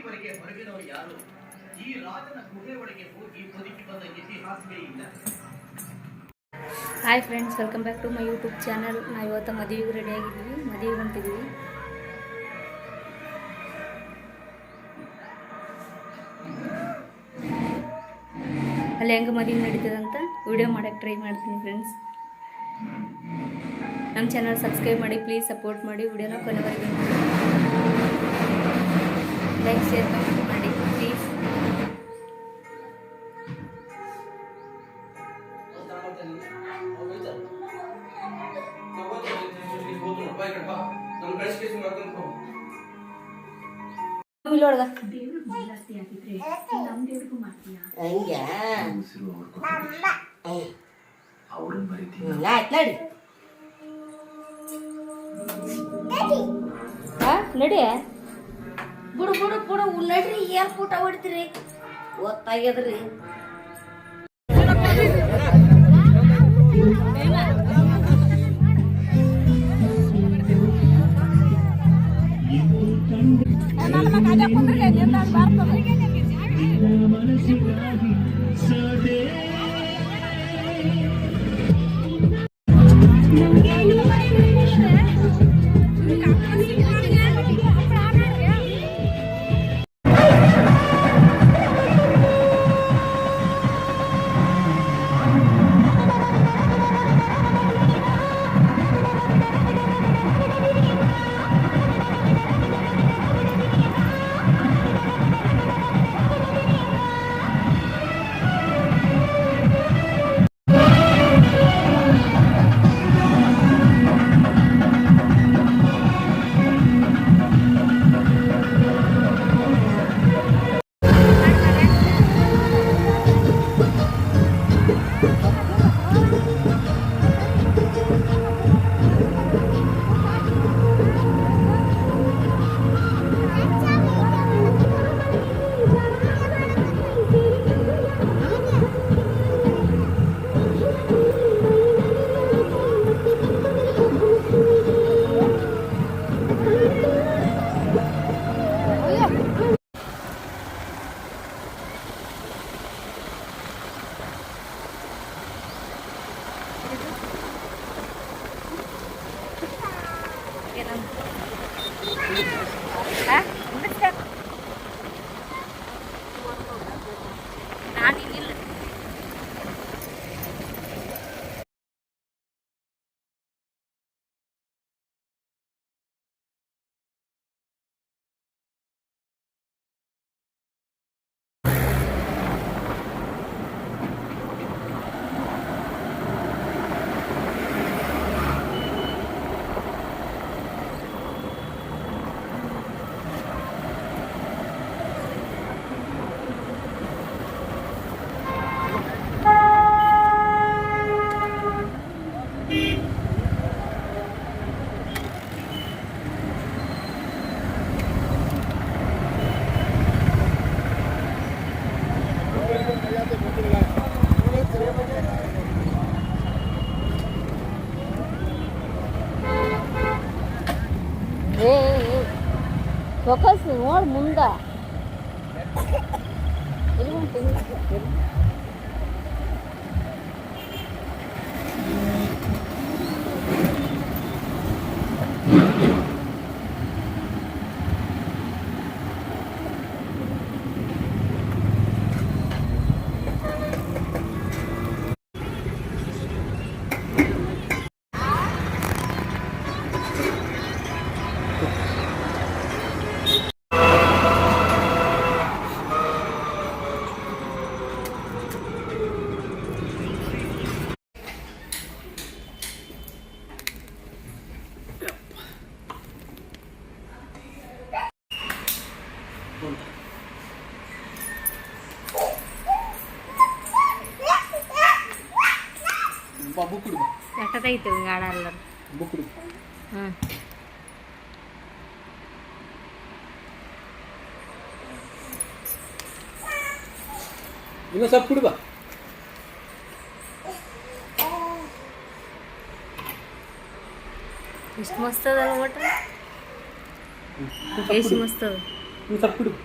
ಇಲ್ಲಿವರೆಗೆ ಹೊರಗಿನವರು ಯಾರು? ಈ ರಾಜನ ಗುಹೆ ಒಳಗೆ ಹೋಗಿ ಬದುಕಿ ಬಂದ ಇತಿಹಾಸವೇ ಇಲ್ಲ. Hi friends welcome back to my YouTube channel ನಾವು ಇವತ್ತು ಮದುವೆಗೆ ರೆಡಿ ಆಗಿದ್ದೀವಿ ಮದುವೆಗೆ ಹೊಂಟಿದ್ದೀವಿ ಅಲ್ಲಿ ಹೆಂಗೆ ಮದುವೆ ನಡೀತದೆ ಅಂತ ವಿಡಿಯೋ ಮಾಡೋಕ್ಕೆ ಟ್ರೈ ಮಾಡ್ತೀನಿ ಫ್ರೆಂಡ್ಸ್ ನಮ್ಮ ಚಾನಲ್ ಸಬ್ಸ್ಕ್ರೈಬ್ ಮಾಡಿ ಪ್ಲೀಸ್ ಸಪೋರ್ಟ್ ಮಾಡಿ. ವಿಡಿಯೋನ ಕೊನೆವರೆಗೆ ನಡಿ. ಹಾ ನಡಿ. ಬಿಡು ಬಿಡು ಬಿಡು ನಡ್ರಿ ಏನ್ ಫೋಟೋ ಹೊಡಿತೀರಿ ಗೊತ್ತಾಗ್ಯದ್ರಿ. Thank you. વખત વાર મુંદા એનું ಐತೆ ಹಿಂಗೆ ಆಡಲ್ಲ ಹ್ಞೂ ಇನ್ನೊಂದು ಸ್ವಲ್ಪ ಕುಡಿಬ ಎಷ್ಟು ಮಸ್ತ್ ಅದ ಒಟ್ಟ ಎಷ್ಟು ಮಸ್ತ್ ಅದ ಸ್ವಲ್ಪ ಕುಡಿಬ